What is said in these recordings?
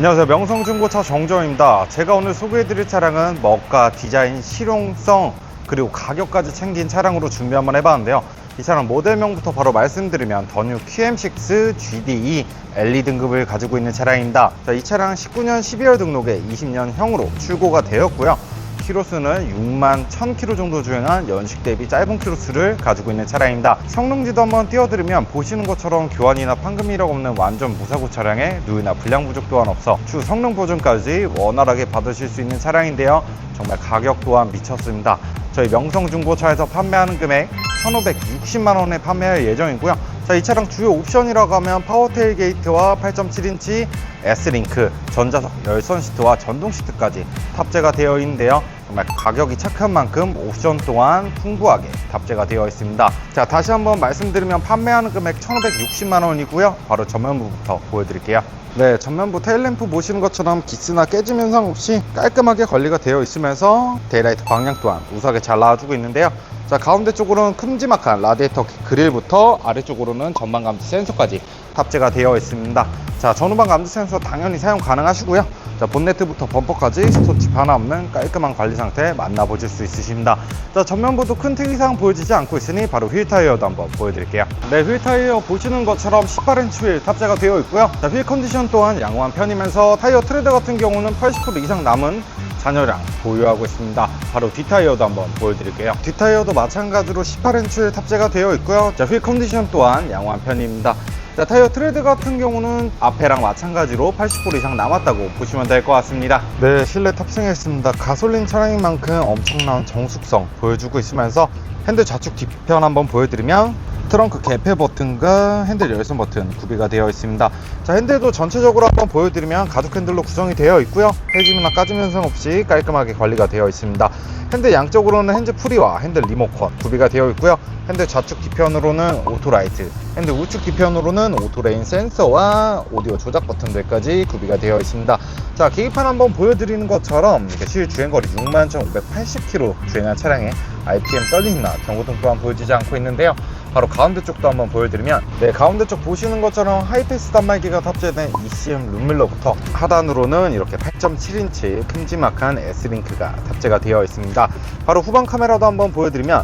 안녕하세요. 명성중고차 정정입니다. 제가 오늘 소개해드릴 차량은 먹가 디자인 실용성 그리고 가격까지 챙긴 차량으로 준비 한번 해봤는데요. 이 차량 모델명부터 바로 말씀드리면 더뉴 QM6 GDE LE 등급을 가지고 있는 차량입니다. 자, 이 차량 19년 12월 등록에 20년형으로 출고가 되었고요 키로수는 6만 1000km 정도 주행한 연식 대비 짧은 키로수를 가지고 있는 차량입니다. 성능지도 한번 띄워드리면 보시는 것처럼 교환이나 판금 이력 없는 완전 무사고 차량에 누유나 불량 부족 또한 없어 주 성능 보증까지 원활하게 받으실 수 있는 차량인데요. 정말 가격 또한 미쳤습니다. 저희 명성중고차에서 판매하는 금액 1,560만 원에 판매할 예정이고요. 자, 이 차량 주요 옵션이라고 하면 파워테일 게이트와 8.7인치 S링크, 전자석 열선 시트와 전동 시트까지 탑재가 되어 있는데요. 정말 가격이 착한 만큼 옵션 또한 풍부하게 탑재가 되어 있습니다. 자, 다시 한번 말씀드리면 판매하는 금액 1,560만 원이고요. 바로 전면부부터 보여드릴게요. 네, 전면부 테일램프 보시는 것처럼 기스나 깨짐 현상 없이 깔끔하게 관리가 되어 있으면서 데일라이트 방향 또한 우수하게 잘 나와주고 있는데요. 자, 가운데 쪽으로는 큼지막한 라디에이터 그릴부터 아래쪽으로는 전방 감지 센서까지 탑재가 되어 있습니다. 자, 전후방 감지 센서 당연히 사용 가능하시고요. 자, 본네트부터 범퍼까지 스토치 하나 없는 깔끔한 관리 상태 만나보실 수 있으십니다. 자, 전면부도 큰 특이사항 보여지지 않고 있으니 바로 휠 타이어도 한번 보여드릴게요. 네, 휠 타이어 보시는 것처럼 18인치 휠 탑재가 되어 있고요. 자, 휠 컨디션 또한 양호한 편이면서 타이어 트레드 같은 경우는 80% 이상 남은 잔여량 보유하고 있습니다. 바로 뒷타이어도 한번 보여드릴게요. 뒷타이어도 마찬가지로 18인치 탑재가 되어 있고요. 자, 휠 컨디션 또한 양호한 편입니다. 자, 타이어 트레드 같은 경우는 앞에랑 마찬가지로 80% 이상 남았다고 보시면 될 것 같습니다. 네, 실내 탑승했습니다. 가솔린 차량인 만큼 엄청난 정숙성 보여주고 있으면서 핸들 좌측 뒤편 한번 보여드리면 트렁크 개폐 버튼과 핸들 열선 버튼 구비가 되어 있습니다. 자, 핸들도 전체적으로 한번 보여드리면 가죽 핸들로 구성이 되어 있고요. 해짐이나 까짐 현상 없이 깔끔하게 관리가 되어 있습니다. 핸들 양쪽으로는 핸즈 프리와 핸들 리모컨 구비가 되어 있고요. 핸들 좌측 뒤편으로는 오토라이트, 핸들 우측 뒤편으로는 오토레인 센서와 오디오 조작 버튼들까지 구비가 되어 있습니다. 자, 계기판 한번 보여드리는 것처럼 실 주행거리 61,580km 주행한 차량에 RPM 떨림이나 경고등 또한 보여지지 않고 있는데요. 바로 가운데 쪽도 한번 보여드리면 네 가운데 쪽 보시는 것처럼 하이패스 단말기가 탑재된 ECM 룸밀러부터 하단으로는 이렇게 8.7인치 큼지막한 S링크가 탑재가 되어 있습니다. 바로 후방 카메라도 한번 보여드리면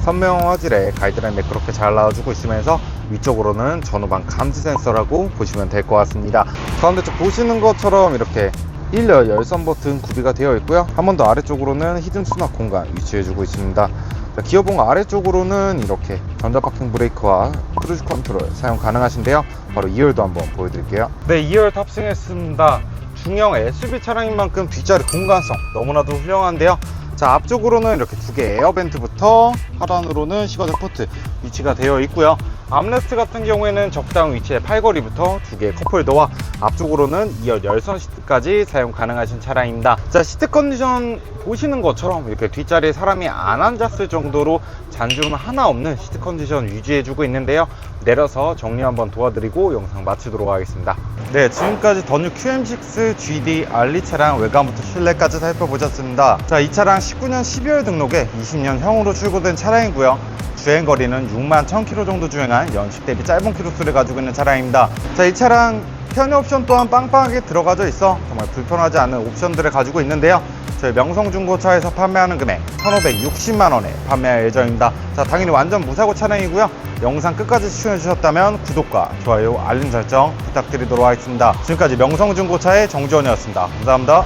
선명 화질의 가이드라인 매끄럽게 잘 나와주고 있으면서 위쪽으로는 전후방 감지 센서라고 보시면 될 것 같습니다. 가운데 쪽 보시는 것처럼 이렇게 1열 열선 버튼 구비가 되어 있고요. 한 번 더 아래쪽으로는 히든 수납 공간 위치해주고 있습니다 자, 기어봉 아래쪽으로는 이렇게 전자 파킹 브레이크와 크루즈 컨트롤 사용 가능하신데요. 바로 2열도 한번 보여드릴게요. 네, 2열 탑승했습니다. 중형 SUV 차량인 만큼 뒷자리 공간성 너무나도 훌륭한데요. 자, 앞쪽으로는 이렇게 두 개 에어벤트부터 하단으로는 시거적 포트 위치가 되어 있고요. 암레스트 같은 경우에는 적당 위치의 팔걸이부터 두 개의 컵홀더와 앞쪽으로는 2열 열선 시트까지 사용 가능하신 차량입니다. 자, 시트 컨디션 보시는 것처럼 이렇게 뒷자리에 사람이 안 앉았을 정도로 잔주름 하나 없는 시트 컨디션 유지해주고 있는데요. 내려서 정리 한번 도와드리고 영상 마치도록 하겠습니다. 네, 지금까지 더뉴 QM6 GD 알리 차량 외관부터 실내까지 살펴보셨습니다. 자, 이 차량 19년 12월 등록에 20년형으로 출고된 차량이고요. 주행 거리는 6만 1000km 정도 주행한 연식 대비 짧은 키로수를 가지고 있는 차량입니다. 자, 이 차량 편의 옵션 또한 빵빵하게 들어가져 있어 정말 불편하지 않은 옵션들을 가지고 있는데요. 저희 명성중고차에서 판매하는 금액 1,560만원에 판매할 예정입니다. 자, 당연히 완전 무사고 차량이고요. 영상 끝까지 시청해주셨다면 구독과 좋아요, 알림 설정 부탁드리도록 하겠습니다. 지금까지 명성중고차의 정지원이었습니다. 감사합니다.